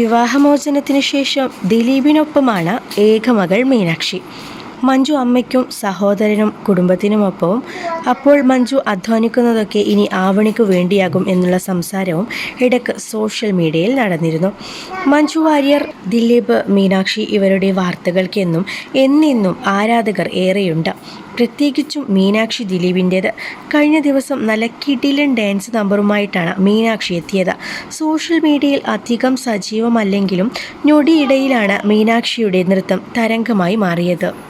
വിവാഹമോചനത്തിന് ശേഷം ദിലീപിനൊപ്പമാണ് ഏകമകൾ മീനാക്ഷി. മഞ്ജു അമ്മയ്ക്കും സഹോദരനും കുടുംബത്തിനുമൊപ്പവും അപ്പോൾ മഞ്ജു അധ്വാനിക്കുന്നതൊക്കെ ഇനി ആവണിക്ക് വേണ്ടിയാകും എന്നുള്ള സംസാരവും ഇടയ്ക്ക് സോഷ്യൽ മീഡിയയിൽ നടന്നിരുന്നു. മഞ്ജു വാര്യർ ദിലീപ് മീനാക്ഷി ഇവരുടെ വാർത്തകൾക്കെന്നും എന്നെന്നും ആരാധകർ ഏറെയുണ്ട്. പ്രത്യേകിച്ചും മീനാക്ഷി ദിലീപിന്റേത്. കഴിഞ്ഞ ദിവസം നല്ല കിടിലൻ ഡാൻസ് നമ്പറുമായിട്ടാണ് മീനാക്ഷി എത്തിയത്. സോഷ്യൽ മീഡിയയിൽ അധികം സജീവമല്ലെങ്കിലും ഞൊടിയിടയിലാണ് മീനാക്ഷിയുടെ നൃത്തം തരംഗമായി മാറിയത്.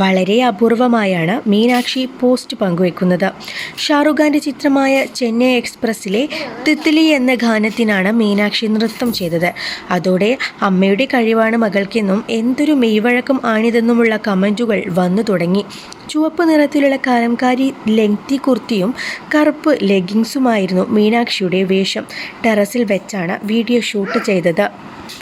വളരെ അപൂർവമായാണ് മീനാക്ഷി പോസ്റ്റ് പങ്കുവെക്കുന്നത്. ഷാറുഖ് ചിത്രമായ ചെന്നൈ എക്സ്പ്രസ്സിലെ തിത്ലി എന്ന ഗാനത്തിനാണ് മീനാക്ഷി നൃത്തം ചെയ്തത്. അതോടെ അമ്മയുടെ കഴിവാണ് മകൾക്കെന്നും എന്തൊരു മെയ്വഴക്കം ആണിതെന്നുമുള്ള കമന്റുകൾ വന്നു തുടങ്ങി. ചുവപ്പ് നിറത്തിലുള്ള കാലംകാരി ലെങ്തി കുർത്തിയും കറുപ്പ് ലെഗിങ്സുമായിരുന്നു മീനാക്ഷിയുടെ വേഷം. ടെറസിൽ വെച്ചാണ് വീഡിയോ ഷൂട്ട് ചെയ്തത്.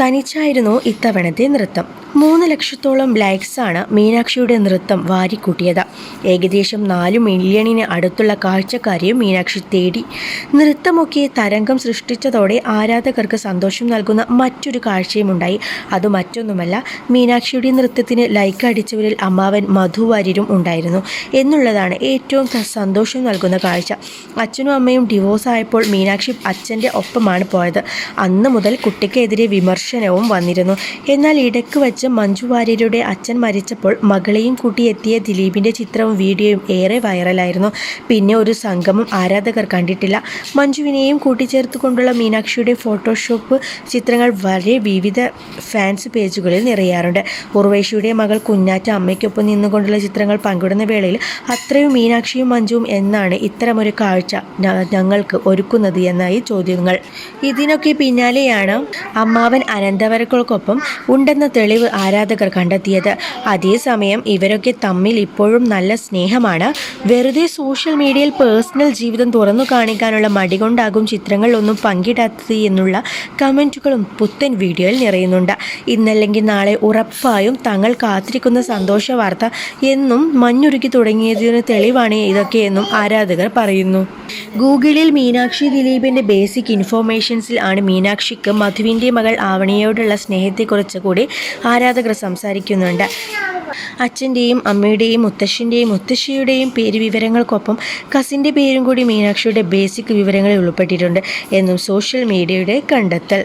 തനിച്ചായിരുന്നു ഇത്തവണത്തെ നൃത്തം. മൂന്ന് ലക്ഷത്തോളം ലൈക്സാണ് മീനാക്ഷിയുടെ നൃത്തം വാരിക്കൂട്ടിയത്. ഏകദേശം നാല് മില്യണിന് അടുത്തുള്ള കാഴ്ചക്കാരെയും മീനാക്ഷി തേടി. നൃത്തമൊക്കെ തരംഗം സൃഷ്ടിച്ചതോടെ ആരാധകർക്ക് സന്തോഷം നൽകുന്ന മറ്റൊരു കാഴ്ചയുമുണ്ടായി അത് മറ്റൊന്നുമല്ല മീനാക്ഷിയുടെ നൃത്തത്തിന് ലൈക്ക് അടിച്ചവരിൽ അമ്മാവൻ മധു വാര്യരും ഉണ്ടായിരുന്നു. എന്നുള്ളതാണ് ഏറ്റവും സന്തോഷം നൽകുന്ന കാഴ്ച. അച്ഛനും അമ്മയും ഡിവോഴ്സ് ആയപ്പോൾ മീനാക്ഷി അച്ഛന്റെ ഒപ്പമാണ് പോയത്. അന്ന് മുതൽ കുട്ടിക്കെതിരെ വിമർശനവും വന്നിരുന്നു. എന്നാൽ ഇടയ്ക്ക് വച്ച് മഞ്ജു വാര്യരുടെ അച്ഛൻ മരിച്ചപ്പോൾ മകളെയും കൂട്ടി എത്തിയ ദിലീപിന്റെ ചിത്രവും വീഡിയോയും ഏറെ വൈറലായിരുന്നു. പിന്നെ ഒരു സംഗമം ആരാധകർ കണ്ടിട്ടില്ല. മഞ്ജുവിനെയും കൂട്ടിച്ചേർത്തുകൊണ്ടുള്ള മീനാക്ഷിയുടെ ഫോട്ടോഷോപ്പ് ചിത്രങ്ങൾ വളരെ വിവിധ ഫാൻസ് പേജുകളിൽ നിറയാറുണ്ട്. ഉർവേഷിയുടെ മകൾ കുഞ്ഞാറ്റ അമ്മയ്ക്കൊപ്പം നിന്നുകൊണ്ടുള്ള ചിത്രങ്ങൾ പങ്കിടുന്ന വേളയിൽ അത്രയും മീനാക്ഷിയും മഞ്ജുവും എന്നാണ് ഇത്തരമൊരു കാഴ്ച ഞങ്ങൾക്ക് ഒരുക്കുന്നത് എന്നായി ചോദ്യങ്ങൾ. ഇതിനൊക്കെ പിന്നാലെയാണ് അമ്മാവൻ അനന്തവരക്കൾക്കൊപ്പം ഉണ്ടെന്ന തെളിവ് ആരാധകർ കണ്ടെത്തിയത്. അതേസമയം ഇവരൊക്കെ തമ്മിൽ ഇപ്പോഴും നല്ല സ്നേഹമാണ്. വെറുതെ സോഷ്യൽ മീഡിയയിൽ പേഴ്സണൽ ജീവിതം തുറന്നു കാണിക്കാനുള്ള മടി കൊണ്ടാകും ചിത്രങ്ങളിലൊന്നും പങ്കിടാത്തത് എന്നുള്ള കമന്റുകളും പുത്തൻ വീഡിയോയിൽ നിറയുന്നുണ്ട്. ഇന്നല്ലെങ്കിൽ നാളെ ഉറപ്പായും തങ്ങൾ കാത്തിരിക്കുന്ന സന്തോഷ വാർത്ത എന്നും മഞ്ഞുരുക്കി തുടങ്ങിയതിന് തെളിവാണ് ഇതൊക്കെയെന്നും ആരാധകർ പറയുന്നു. ഗൂഗിളിൽ മീനാക്ഷി ദിലീപിന്റെ ബേസിക് ഇൻഫോർമേഷൻസിൽ ആണ് മീനാക്ഷിക്ക് മധുവിന്റെ മകൾ ആവണിയോടുള്ള സ്നേഹത്തെക്കുറിച്ച് കൂടി ആരാധകർ സംസാരിക്കുന്നുണ്ട്. അച്ഛന്റെയും അമ്മയുടെയും മുത്തശ്ശിന്റെയും മുത്തശ്ശിയുടെയും പേര് വിവരങ്ങൾക്കൊപ്പം കസിന്റെ പേരും കൂടി മീനാക്ഷിയുടെ ബേസിക് വിവരങ്ങളിൽ ഉൾപ്പെട്ടിട്ടുണ്ട് എന്നും സോഷ്യൽ മീഡിയയുടെ കണ്ടെത്തൽ.